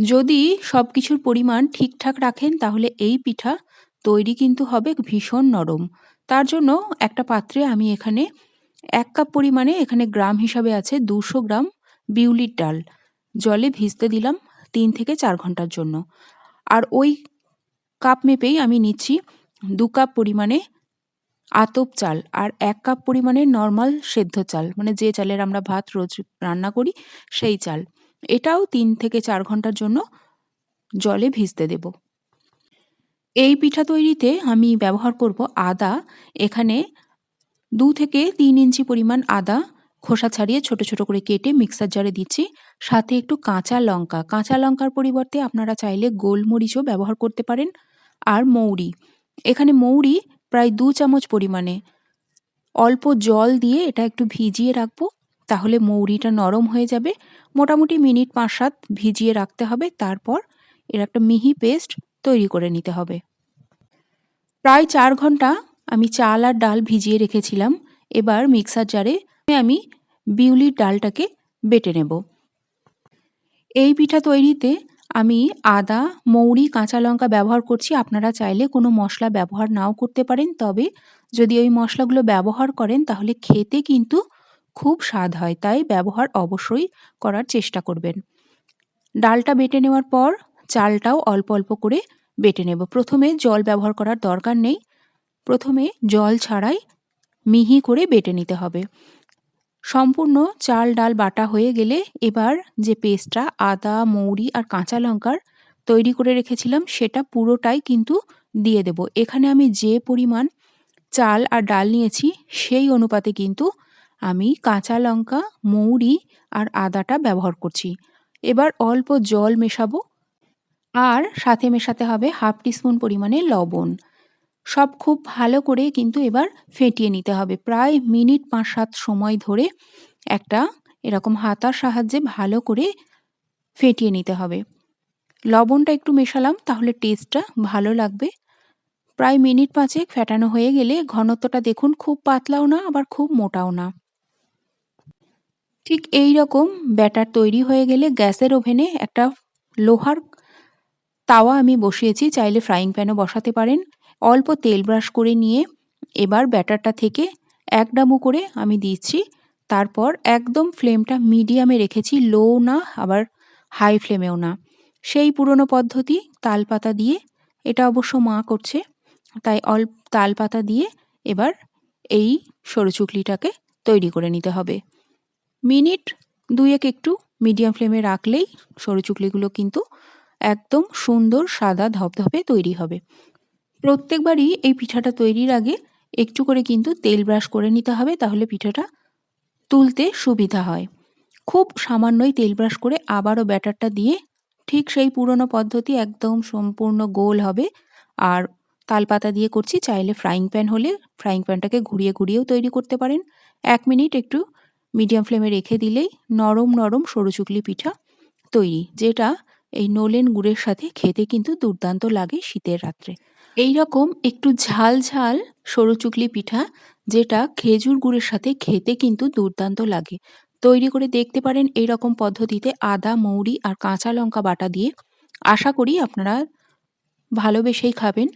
যদি সব কিছুর পরিমাণ ঠিকঠাক রাখেন, তাহলে এই পিঠা তৈরি কিন্তু হবে ভীষণ নরম। তার জন্য একটা পাত্রে আমি এখানে এক কাপ পরিমাণে এখানে গ্রাম হিসাবে আছে দুশো গ্রাম বিউলির ডাল। জলে ভিজতে দিলাম তিন থেকে চার ঘণ্টার জন্য। আর ওই কাপ মেপেই আমি নিচ্ছি দু কাপ পরিমাণে আতপ চাল আর এক কাপ পরিমাণে নর্মাল সেদ্ধ চাল মানে যে চালের আমরা ভাত রোজ রান্না করি, সেই চাল। এটাও তিন থেকে চার ঘণ্টার জন্য জলে ভিজতে দেব। এই পিঠা তৈরিতে আমি ব্যবহার করব আদা। এখানে দু থেকে তিন ইঞ্চি পরিমাণ আদা খোসা ছাড়িয়ে ছোট ছোট করে কেটে মিক্সার জারে দিচ্ছি। সাথে একটু কাঁচা লঙ্কা। কাঁচা লঙ্কার পরিবর্তে আপনারা চাইলে গোলমরিচও ব্যবহার করতে পারেন আর মৌরি। এখানে মৌরি প্রায় দু চামচ পরিমাণে। অল্প জল দিয়ে এটা একটু ভিজিয়ে রাখব। তাহলে মৌরিটা নরম হয়ে যাবে। মোটামুটি মিনিট পাঁচ সাত ভিজিয়ে রাখতে হবে, তারপর এর একটা মিহি পেস্ট তৈরি করে নিতে হবে। প্রায় চার ঘণ্টা আমি চাল আর ডাল ভিজিয়ে রেখেছিলাম। এবার মিক্সার জারে আমি বিউলির ডালটাকে বেটে নেব। এই পিঠা তৈরিতে আমি আদা, মৌরি, কাঁচা লঙ্কা ব্যবহার করছি। আপনারা চাইলে কোনো মশলা ব্যবহার নাও করতে পারেন। তবে যদি ওই মশলাগুলো ব্যবহার করেন, তাহলে খেতে কিন্তু খুব স্বাদ হয়, তাই ব্যবহার অবশ্যই করার চেষ্টা করবেন। ডালটা বেটে নেওয়ার পর চালটাও অল্প অল্প করে বেটে নেব। প্রথমে জল ব্যবহার করার দরকার নেই। প্রথমে জল ছাড়াই মিহি করে বেটে নিতে হবে। সম্পূর্ণ চাল ডাল বাটা হয়ে গেলে এবার যে পেস্টটা, আদা, মৌরি আর কাঁচা লঙ্কার তৈরি করে রেখেছিলাম, সেটা পুরোটাই কিন্তু দিয়ে দেব। এখানে আমি যে পরিমাণ চাল আর ডাল নিয়েছি, সেই অনুপাতে কিন্তু আমি কাঁচা লঙ্কা, মৌরি আর আদাটা ব্যবহার করছি। এবার অল্প জল মেশাবো। আর সাথে মেশাতে হবে হাফ টিস্পুন পরিমাণে লবণ। সব খুব ভালো করে কিন্তু এবার ফেটিয়ে নিতে হবে। প্রায় মিনিট পাঁচ সাত সময় ধরে একটা এরকম হাতার সাহায্যে ভালো করে ফেটিয়ে নিতে হবে। লবণটা একটু মেশালাম, তাহলে টেস্টটা ভালো লাগবে। প্রায় মিনিট পাঁচেক ফেটানো হয়ে গেলে ঘনত্বটা দেখুন, খুব পাতলাও না, আবার খুব মোটাও না। ঠিক এই রকম ব্যাটার তৈরি হয়ে গেলে গ্যাসের ওভেনে একটা লোহার তাওয়া আমি বসিয়েছি, চাইলে ফ্রাইং প্যানও বসাতে পারেন। অল্প তেল ব্রাশ করে নিয়ে এবার ব্যাটারটা থেকে এক ডামু করে আমি দিচ্ছি। তারপর একদম ফ্লেমটা মিডিয়ামে রেখেছি, লো না, আবার হাই ফ্লেমেও না। সেই পুরনো পদ্ধতি, তালপাতা দিয়ে, এটা অবশ্য মা করছে, তাই অল্প তালপাতা দিয়ে এবার এই সরু চুকলিটাকে তৈরি করে নিতে হবে। মিনিট দুয়েক একটু মিডিয়াম ফ্লেমে রাখলেই সরু চুকলিগুলো কিন্তু একদম সুন্দর সাদা ধপধপে তৈরি হবে। প্রত্যেকবারই এই পিঠাটা তৈরির আগে একটু করে কিন্তু তেল ব্রাশ করে নিতে হবে, তাহলে পিঠাটা তুলতে সুবিধা হয়। খুব সামান্যই তেল ব্রাশ করে আবারও ব্যাটারটা দিয়ে ঠিক সেই পুরনো পদ্ধতি একদম সম্পূর্ণ গোল হবে। আর তালপাতা দিয়ে করছি, চাইলে ফ্রাইং প্যান হলে ফ্রাইং প্যানটাকে ঘুরিয়ে ঘুরিয়েও তৈরি করতে পারেন। এক মিনিট একটু মিডিয়াম ফ্লেমে রেখে দিলেই নরম নরম সরু চুকলি পিঠা তৈরি, যেটা এই নোলেন গুড়ের সাথে খেতে কিন্তু দুর্দান্ত লাগে শীতের রাত্রে। এই রকম একটু ঝাল ঝাল সরু চুকলি পিঠা, যেটা খেজুর গুড়ের সাথে খেতে কিন্তু দুর্দান্ত লাগে। তৈরি করে দেখতে পারেন এই রকম পদ্ধতিতে আদা, মৌরি আর কাঁচা লঙ্কা বাটা দিয়ে। আশা করি আপনারা ভালোবেসেই খাবেন।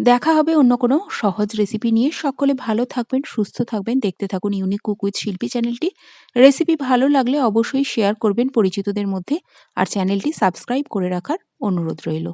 দেখা হবে অন্য কোনো সহজ রেসিপি নিয়ে। সকলে ভালো থাকবেন, সুস্থ থাকবেন, দেখতে থাকুন ইউনিক কুক উইথ শিল্পী চ্যানেলটি রেসিপি ভালো লাগলে অবশ্যই শেয়ার করবেন পরিচিতদের মধ্যে। আর চ্যানেলটি সাবস্ক্রাইব করে রাখার অনুরোধ রইল।